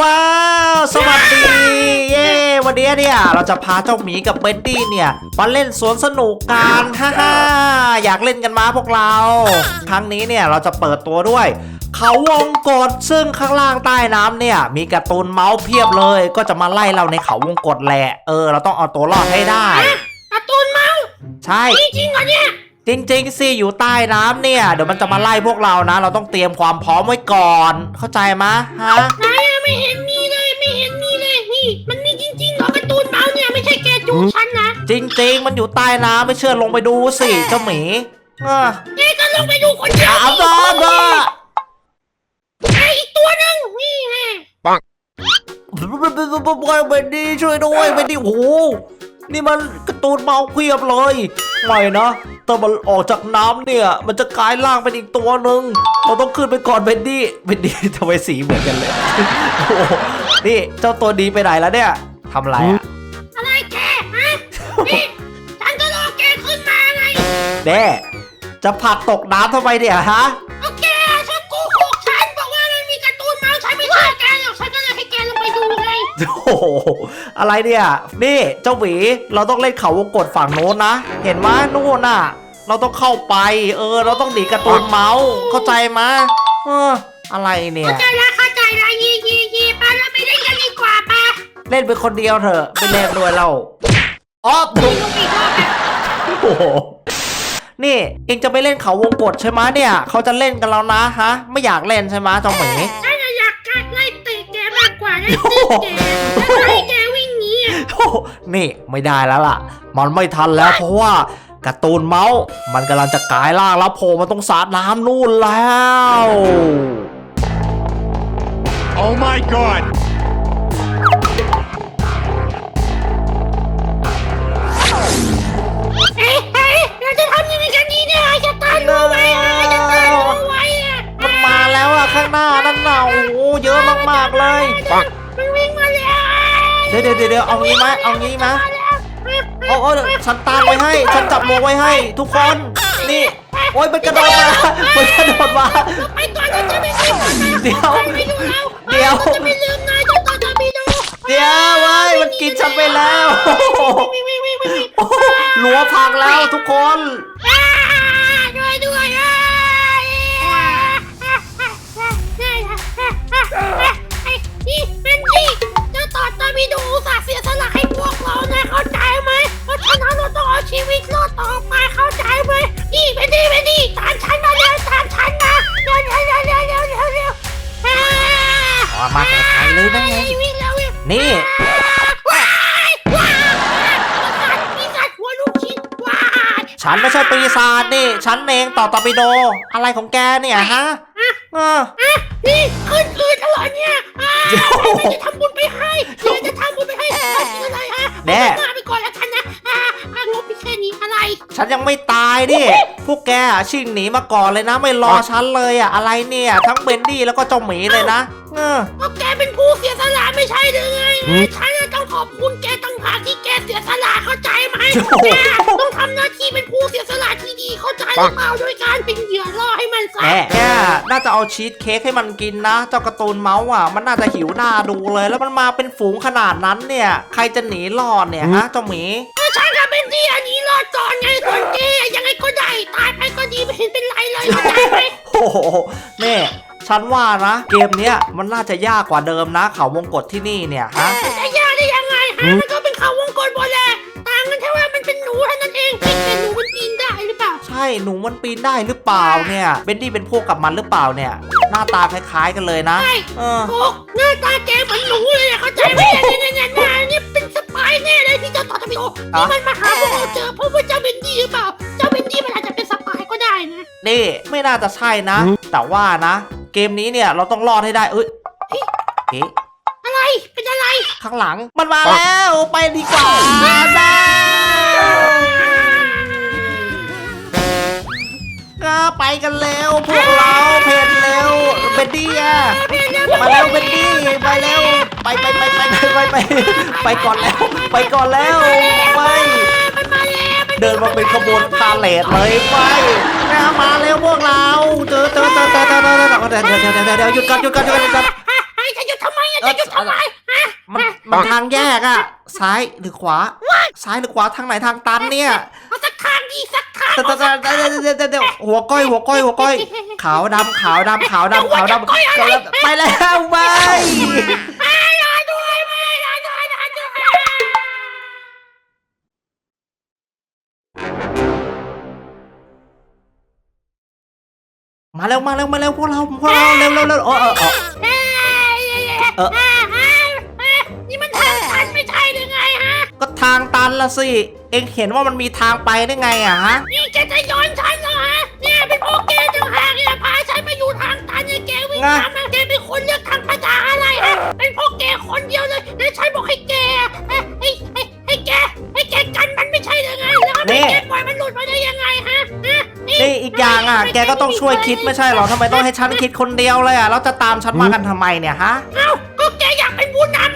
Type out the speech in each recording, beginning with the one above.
ว้าว สวัสดี เย้วันนี้เนี่ยเราจะพาเจ้าหมีกับเบนดี้เนี่ยมาเล่นสวนสนุกกันฮ่าฮ่าอยากเล่นกันมาพวกเรา ครั้งนี้เนี่ยเราจะเปิดตัวด้วย เขาวงกฏซึ่งข้างล่างใต้น้ำเนี่ย มีการ์ตูนเมาส์เพียบเลย ก็จะมาไล่เราในเขาวงกฏแหละ เออ เราต้องเอาตัวรอดให้ได้ การ์ตูนเมาส์ใช่จริงๆเหรอเนี่ย จริงๆสิอยู่ใต้น้ำเนี่ย เดี๋ยวมันจะมาไล่พวกเรานะ เราต้องเตรียมความพร้อมไว้ก่อน เข้าใจมะฮะนายอะ ไม่เห็นมีเลยไม่เห็นมีเลยนี่มันมีจริงๆเหรอการ์ตูนเมาส์เนี่ยไม่ใช่แกจูฉันนะจริง ๆ มันอยู่ใต้น้ำไม่เชื่อลงไปดูสิเจ้าหมีเออแกก็ลงไปดูคนเดียวเอาสิบ้าบ้าไอ้อีกตัวหนึงนี่ไงเบนดี้ช่วยด้วยเบนดี้โอ้โหนี่มันการ์ตูนเมาเพียบเลยไม่นะ แต่มันออกจากน้ำเนี่ย มันจะกลายร่างเป็นอีกตัวหนึ่งเราต้องขึ้นไปก่อนเบนดี้เบนดี้ทำไมสีเหมือนกันเลยโอ้โหนี่เจ้าตัวดีไปไหนแล้วเนี่ยทำอะไรอะอะไรแกฮะนี่ฉันก็รอแกขึ้นมาไงแด่จะผลักตกน้ำทำไมเนี่ยฮะโอเคฉันโกหกฉันบอกว่ามันมีการ์ตูนเมาส์ฉันไม่เชื่อแกหรอกฉันก็เลยให้แกลงไปดูไงโอ้โหอะไรเนี่ยนี่เจ้าหวีเราต้องเล่นเขาวงกดฝั่งโน้นนะ เห็นไหมนู่นน่ะ เราต้องเข้าไป เออ เราต้องหนีการ์ตูนเมาส์เข้าใจไหมเออ อะไรเนี่ย เข้าใจละเข้าใจละยียียีไปแล้วไปเล่นกันดีกว่าไปเล่นเป็นคนเดียวเถอะไม่เล่นด้วยเราอ๋อลงไปอีกรอบนะโอ้โหนี่เองจะไปเล่นเขาวงกดใช่ไหมเนี่ยเขาจะเล่นกันแล้วนะฮะ ไม่อยากเล่นใช่ไหมเจ้าหมีฉันน่ะอยากกัดไล่เตะแกมากกว่าไล่ตีแกแล้วให้แกวิ่งหนีอะโอ้โหนี่ไม่ได้แล้วล่ะ มันไม่ทันแล้วเพราะว่า การ์ตูนเมาส์ มันกำลังจะกลายร่างแล้วโผล่มาตรงสาดน้ำนู่นแล้ว Oh my god! เอ๊ะเอ๊ะเราจะทำยังไงกันดีเนี่ยจะตานรู้ไว้อะจะตานรู้ไว้อะมันมาแล้วอะข้างหน้านั่นน่ะโอ้โหเยอะมากๆเลย มันวิ่งมาแล้วเดี๋ยวเดี๋ยวเดี๋ยวเอางี้ไหมเอางี้ไหม มาแล้วโอ้โอ้ฉันตามไว้ให้ ฉันจับลงไว้ให้ ทุกคน นี่ โอ้ยมันกระโดดมา มันกระโดดมา ไปก่อนเราจะไม่ลืมเดี๋ยวไม่ดูเราเดี๋ยวราจะไม่ลืมนายจะต่อจะไม่ดูเดี๋ยวเว้ยมันกินฉันไปแล้วโอ้โหวิ่งวิ่งวิ่งวิ่งโอ้โหรั้วพังแล้วทุกคน นี่ว้ายว้ายมีสัตว์หัวลูกชิ้นว้ายฉันไม่ใช่ปีศาจนี่ ฉันเองต่อตอร์ปิโด อะไรของแกเนี่ยฮะ เอออะนี่ขึ้นอื่นอร่อยเนี่ยอ่าโอ้โหเดี๋ยวจะทำบุญไปให้เดี๋ยวจะทำบุญไปให้อะไรฮะแน่ เอาไปก่อนแล้วกันนะอ่าอ่างบไปแค่นี้อะไร ฉันยังไม่ตายดิ พวกแกอะชิ่งหนีมาก่อนเลยนะ ไม่รอฉันเลยอะอะไรเนี่ย ทั้งเบนดี้แล้วก็เจ้าหมีเลยนะ เออก็แกเป็นผู้เสียสละไม่ใช่หรือไงฉันจะต้องขอบคุณแกตั้งหากที่แกเสียสละ แกต้องทำหน้าที่เป็นผู้เสียสละที่ดีเข้าใจหรือเปล่าโดยการเป็นเหยื่อล่อให้มันซะแม่เนี่ยน่าจะเอาชีสเค้กให้มันกินนะ เจ้าการ์ตูนเมาส์อะ มันน่าจะหิวหน้าดูเลย แล้วมันมาเป็นฝูงขนาดนั้นเนี่ย ใครจะหนีรอดเนี่ยฮะเจ้าหมี ก็ฉันกับเป็นที่อันนี้รอดก่อนไงส่วนแกยังไงก็ได้ตายไปก็ดีไม่เห็นเป็นไรเลยเข้าใจไหมโอ้โหแม่ฉันว่านะ เกมเนี้ยมันน่าจะยากกว่าเดิมนะ เขาวงกฏที่นี่เนี่ยฮะจะยากได้ยังไงฮะมันก็เป็นเขาวงก หนูมันปีนได้หรือเปล่าเนี่ย เบนดี้เป็นพวกกับมันหรือเปล่าเนี่ย หน้าตาคล้ายๆกันเลยนะใช่เออ โอ้หน้าตาแกเหมือนหนูเลยอะเข้าใจไหมเนี่ยเนี่ยเนี่ยเนี่ยนี่เป็นสปายแน่เลยที่เจ้าต่อทวีโอนี่มันมาหาพวกเราเจอเพราะว่าเจ้าเบนดี้หรือเปล่า เจ้าเบนดี้มันอาจจะเป็นสปายก็ได้นะนี่ไม่น่าจะใช่นะ แต่ว่านะ เกมนี้เนี่ยเราต้องรอดให้ได้ เอ้ยเอ๊ะอะไรเป็นอะไรข้างหลังมันมาแล้วไปดีกว่าได้ะไปกันแล้วพวกเราเพลินแล้วเบนดี้อะมาแล้วเบนดี้ไปแล้วไปไปไปไปไปไปไปก่อนแล้ว ไปก่อนแล้วไปเดินมาเป็นขบวนพาเลทเลยไปมาแล้วพวกเราเจอเจอเจอเจอเจอเจอเดี๋ยวเดี๋ยวเดี๋เวหยุดก่อนหยุดก่อนหยุดก่อน ทำไมอะจะหยุดทำไมฮะมันมันทางแยกอะซ้ายหรือขวา ซ้ายหรือขวาทางไหนทางตันเนี่ยเอาสักทางดีสักทางเดี๋ยวเดี๋ยวเดี๋ยวเดี๋ยวเดี๋ยวเดี๋ยวหัวก้อยหัวก้อยหัวก้อย ขาวดำขาวดำขาวดำขาวดำขาวดำไปแล้วไปอ่ารอด้วยแม่รอด้วยรอด้วยมาเร็วมาเร็วมาเร็วพวกเราพวกเราเร็วเร็วเร็วเออ อ้ยเอ้ยเออเอ้ยเอ้ยเอ้ยนี่มันทางตันไม่ใช่หรือไงฮะ ก็ทางตันละสิ เอ็งเห็นว่ามันมีทางไปได้ไงอะฮะ นี่แกจะย้อนฉันเหรอฮะ เนี่ยเป็นพวกแกจังหากเนี่ยพาฉันมาอยู่ทางตันเนี่ยแกวิ่งไงตามมาแกเป็นคนเลือกทางภาษาอะไรฮะ เป็นพวกแกคนเดียวเลยแล้วฉันบอกให้แกให้ให้ให้ให้แกให้แกกันมันไม่ใช่หรือไง แล้วทำไมแกปล่อยมันหลุดมาได้ยังไงฮะฮะนี่อีกอย่างอะแกก็ต้องช่วยคิดไม่ใช่เหรอทำไมต้องให้ฉันคิดคนเดียวเลยอะแล้วจะตามฉันมากันทำไมเนี่ยฮะ เอ้า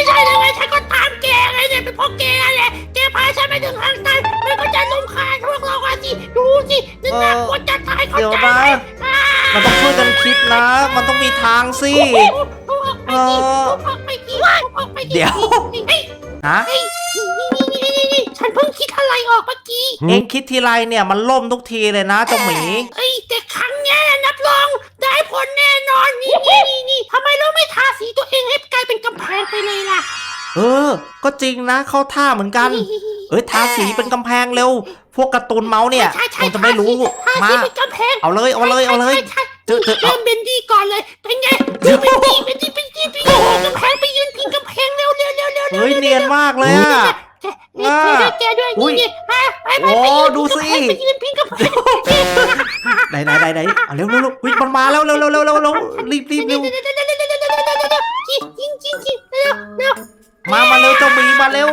ไม่ใช่หรือไงฉันก็ตามแกไงเนี่ยเป็นเพราะแกแหละแกพาฉันไปถึงทางตันมันก็จะล้มขาดพวกเราอะสิดูสินึกน่ากลัวจะตายเข้าเดี๋ยวใจนะไหมอ่ามันต้องช่วยกันคิดนะ มันต้องมีทางสิ ทุบออกไปสิทุบออกไปสิทุบออกไปสิเดี๋ยว เฮ้ยฮะ เฮ้ยนี่นี่นี่นี่นี่ฉันเพิ่งคิดอะไรออกเมื่อกี้ เอ็งคิดทีไรเนี่ยมันล่มทุกทีเลยนะเจ้าหมี เอ้ยแต่ครั้งเนี้ยนับรอง ได้ผลแน่นอนนี่นี่นี่นี่ทำไมเราไม่ทาสีตัวเองให้กลายเป็นกำแพงไปเลยล่ะ เออ ก็จริงนะเข้าท่าเหมือนกัน เอ้ยทาสีเป็นกำแพงเร็ว พวกการ์ตูนเมาส์เนี่ยใช่ใช่คงจะไม่รู้ทามาสีเป็นกำแพงเอาเลยเอาเลยเอาเลยใช่ใช่เจอเจอเริ่มเบนดี้ก่อนเลยเป็นไงเริ่มเบนดี้เบนดี้เบนดี้ไปยืนกำแพงไปยืนพิงกำแพงเร็วเร็วเร็วเร็วเร็วเฮ้ยเนียนมากเลยอะ แกแกแกด้วยอุ้ยนี่ไปไปไปโอ้ไปยืนดูสิไปยืนพิงกำแพงไหนไหนไหนไหนเอาเร็วเร็วเร็วเฮ้ยมันมาแล้วเร็วเร็วเร็วเร็วเร็วรีบรีบเร็วจริงจริงจริงเร็วเร็วมามาเร็วเจ้าหมีมาเร็ว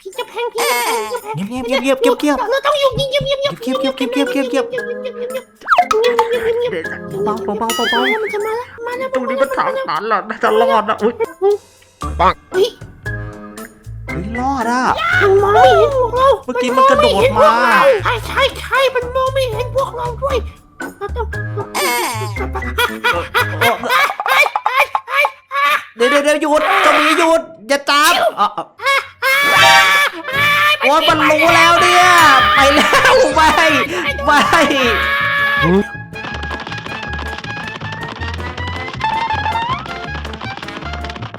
พิงกำแพงพิงกำแพงเงียบเงียบเงียบเงียบเงียบเงียบ เราต้องอยู่เงียบเงียบเงียบเงียบเงียบเงียบเงียบเงียบเงียบ เบาเบาเบาเบาเบามันจะมาแล้วมาแล้วตรงนี้มันทางตันเหรอน่าจะรอดนะอุ้ยเฮ้ยเฮ้ย รอดอะมันมองไม่เห็นพวกเราเมื่อกี้มันกระโดดมา ใช่ใช่ใช่มันมองไม่เห็นพวกเราด้วยเราต้องเดี๋ยวเดี๋ยวเดี๋ยวหยุดเจ้าหมีหยุดอย่าจับอะอะโอ้ยมันรู้แล้วเนี่ย ไปแล้วไม่ไม่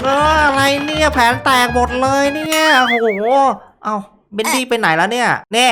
อออะไรเนี่ยแผนแตกหมดเลยเนี่ยโอ้โหเอ้าเบนดี้ไปไหนแล้วเนี่ยเนี่ย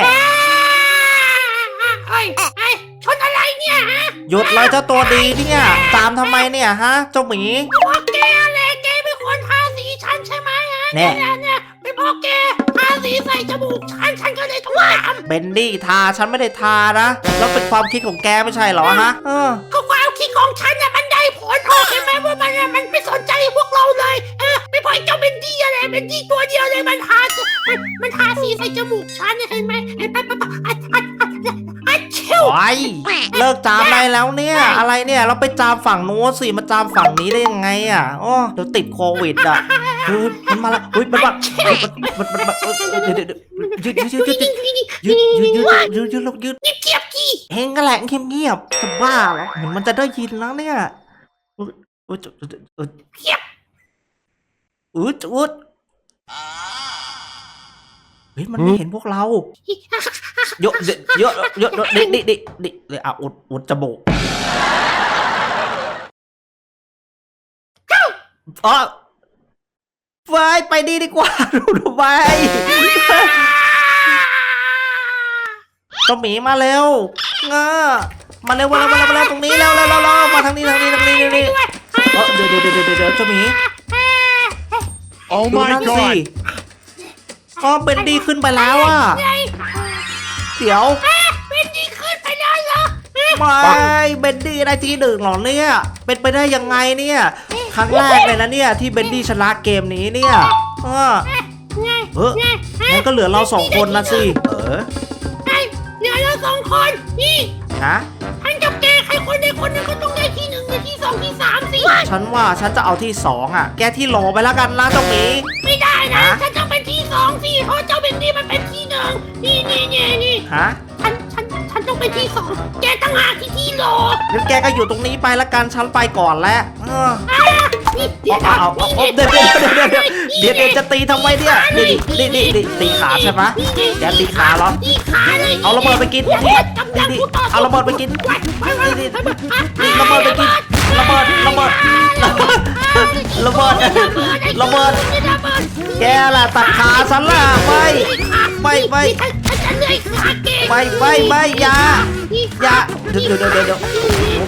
ไอ้ไอ้ชนอะไรเนี่ยฮะหยุดเลยเจ้าตัวดีเนี่ยตามทำไมเนี่ยฮะเจ้าหมีพวกแกแหละแกเป็นคนทาสีฉันใช่ไหมฮะแน่เนี่ยเนี่ยเป็นพวกแกทาสีใส่จมูกฉันฉันก็เลยต้องทำเบนดี้ทาฉันไม่ได้ทานะแล้วเป็นความคิดของแกไม่ใช่เหรอฮะเออก็ความคิดของฉันน่ะมันได้ ผลออกเห็นไหมว่ามันน่ะมันไม่สนใจพวกเราเลยเออไม่พอไอ้เจ้าเบนดี้อะไรเบนดี้ตัวเดียวเลยมันทามันมันทาสีใส่จมูกฉันเนี่ยเห็นไหมเห็นไหมปะปะอัดอัดอัดอัดชิวโอ้ยเลิกจามได้แล้วเนี่ย อะไรเนี่ยเราไปจามฝั่งนู้นสิมาจามฝั่งนี้ได้ยังไงอะโอ้เดี๋ยวติดโควิดอะเฮ้ยมันมาแล้วเฮ้ยมันมาเฮ้ยมันมันมันมันเดี๋ยวเดี๋ยวเดี๋ยวยืดยืดยืดยืดยืดยืดยืดยืดยืดยืดยืดนี่เกียบกี่เฮงก็แหละเงียบเงียบจะบ้าเหรอเหมือนมันจะได้ยินแล้วเนี่ย อุ๊ยอุ๊ยอุ๊ยเกียบอุ๊ยอุ๊ยเฮ้ยมันไม่เห็นพวกเราเยอะเยอะเยอะเยอะดิดิดิดิเลยอะอุดอุดจมูกอ๋อไปไปดีดีกว่าดูดูไปเจ้าหมีมาเร็วเงา มาเร็วมาเร็วมาเร็วมาเร็วตรงนี้เร็วเร็วเร็วเร็วมาทางนี้ทางนี้ทางนี้ทางนี้เออเดี๋ยวเดี๋ยวเดี๋ยวเดี๋ยวเดี๋ยวเจ้าหมี Oh ดู my นั่นสิ god! อ๋อเบนดี้ขึ้นไปแล้วอะไงเดี๋ยวเป็นดีขึ้นไปแล้วเหรอไม่เบนดี้ได้ที่หนึ่งเหรอเนี่ย เป็นไปได้ยังไงเนี่ย ครั้งแรกเลยนะเนี่ยที่เบนดี้ชนะเกมนี้เนี่ยเออไงเอองั้นก็เหลือเราสองคนนะสิ เออไงเหลือเราสองคน นี่ ฮะท่านกับแกใครคนใดคนหนึ่งก็ต้องได้ที่หนึ่งในที่สองที่สามสิฉันว่าฉันจะเอาที่สองอะ แกที่โหลไปแล้วกันนะเจ้าหมีไม่ได้นะฮะฉันต้องเป็นที่สองสิเพราะเจ้าเป็นนี่มันเป็นที่หนึ่งนี่นี่นี่นี่ฮะฉันฉันฉันต้องเป็นที่สองแกตั้งหากที่ที่โหลงั้นแกก็อยู่ตรงนี้ไปแล้วกันฉันไปก่อนแล้ว เอออะนี่เดี๋ยวเอาเดี๋ยวเดี๋ยวเดี๋ยวเดี๋ยวจะตีทำไมเนี่ยนี่นี่นี่นี่ตีขาใช่ไหมแกตีขาเหรอเอาระเบิดไปกินนี่นี่เอาระเบิดไปกินนี่นี่นี่ระเบิดไปกินระเบิดระเบิดระเบิดระเบิดระเบิดแกล่ะตัดขาฉันล่ะไม่ไม่ไม่ไม่ไม่ไม่อย่าอย่าเดี๋ยวเดี๋ยวเดี๋ยวเดี๋ยว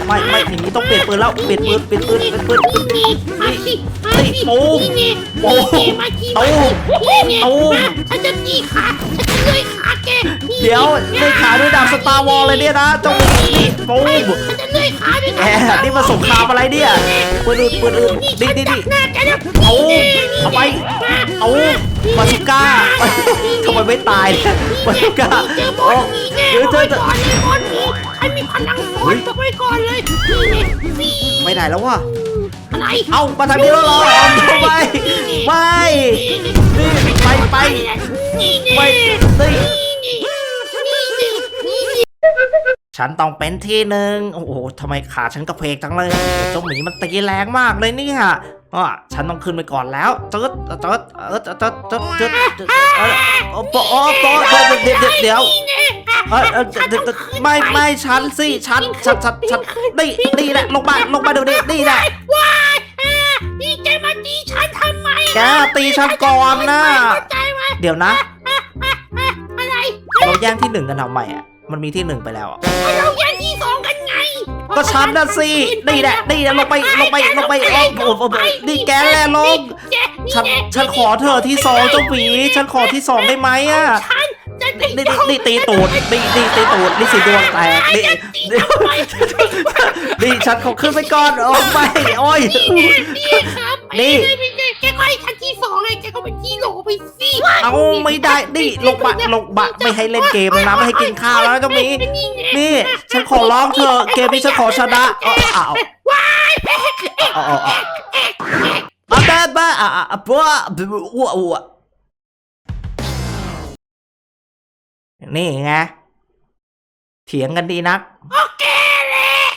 ไม่ไม่อย่างนี้ต้องเปลี่ยนปืนแล้วเปลี่ยนปืนเปลี่ยนปืนเปลี่ยนปืนนี่มาสิมาสิตูมนี่ตูมนี่มาสิตูมนี่นี่ตูมฉันจะตีขาฉันจะเลื่อยขาแกนี่เดี๋ยวได้ขาด้วยดาบสตาร์วอลเลยเนี่ยนะเจ้าหมีนี่ปูมฉันจะเลื่อยขาด้วยแหมนี่มันสงครามอะไรเนี่ยปืนอื่นปืนอื่นนี่นี่นี่หน้าแกเนี่ยเอาเอาไปเอาบาสุก้าทำไมไม่ตายเนี่ยบาสุก้าเจอบอโอ้ลนี่แน่เดี๋ยวเจอเจอ มีพลังบอลจะไปก่อนเลยนี่นี่นี่ไปไหนแล้ววะ อะไรเอามาทางนี้แล้วเหรอเอาทำไมไม่ นี่ไปไปนี่ไปนี่นี่นี่นี่นี่นี่ฉันต้องเป็นที่หนึ่งโอ้โหทำไมขาฉันกระเพกจังเลยเจ้าหมีมันตีแรงมากเลยเนี่ยอะฉันต้องขึ้นไปก่อนแล้วตึ๊ดตึ๊ดเออตึ๊ดตึ๊ดตึ๊ดตึ๊ดตึ๊ดเออโอ้โหโอ้โหเดี๋ยวเดี๋ยว เดี๋ยเออเออเดี๋ยวเดี๋ยวไม่ไม่ฉันสิฉันฉันฉันฉันนี่นี่แหละลงมาลงมาดูดินี่แหละว้ายอ่านี่แกมาตีฉันทำไมแกตีฉันก่อนนะเข้าใจไหมเดี๋ยวนะ อะอะอะอะไรเราแย่งที่หนึ่งกันทำไมอะมันมีที่หนึ่งไปแล้วอะเราแย่งที่สองกันไงก็ฉันน่ะสินี่แหละนี่แหละลงไปลงไปลงไปลงโอ้โหนี่แกแหละลง แกฉันฉันขอเธอที่สองเจ้าหมีฉันขอที่สองได้ไหมอะ ฉัน นี่นี่นี่ตีตูดนี่นี่ตีตูดนี่สีดวงแตกนี่นี่นี่ฉันขอขึ้นไปก่อนโอ้ไม่โอ้ยนี่นี่ครับนี่ไม่ได้แกก็ให้ฉันที่สองไงแกก็เป็นที่โหลไปสิเอาไม่ได้นี่ลงบะลงบะไม่ให้เล่นเกมแล้วนะไม่ให้กินข้าวแล้วนะเจ้าหมีนี่ฉันขอร้องเธอะเกมนี้ฉันขอชนะเอาเอาเอาเอาเอาเอาเอาบ้าบ้าอะอะอะบ้าอ้วอ้ว นี่ไงเถียงกันดีนัก โอเคเลย